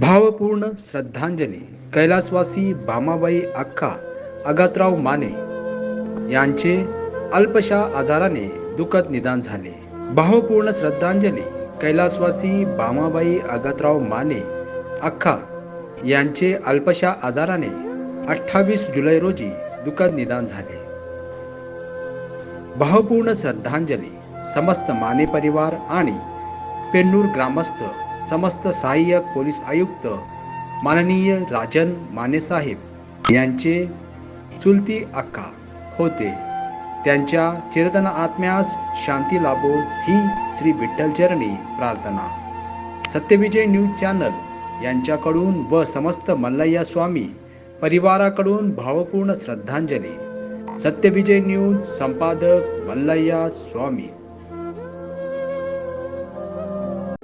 भावपूर्ण श्रद्धांजली कैलासवासी भामाबाई अक्का अगातराव माने यांचे अल्पशा आजाराने दुःखद निदान झाले. भावपूर्ण श्रद्धांजली कैलासवासी भामाबाई अगातराव माने अख्खा यांचे अल्पशा आजाराने अठ्ठावीस जुलै रोजी दुःखद निदान झाले. भावपूर्ण श्रद्धांजली समस्त माने परिवार आणि पेन्नूर ग्रामस्थ समस्त सहाय्यक पोलीस आयुक्त माननीय राजन मानेसाहेब यांचे चुलती अक्का होते. त्यांच्या चिरतन आत्म्यास शांती लाभो ही श्री विठ्ठलचरणी प्रार्थना. सत्यविजय न्यूज चॅनल यांच्याकडून व समस्त मल्लय्या स्वामी परिवाराकडून भावपूर्ण श्रद्धांजली. सत्यविजय न्यूज संपादक मल्लय्या स्वामी.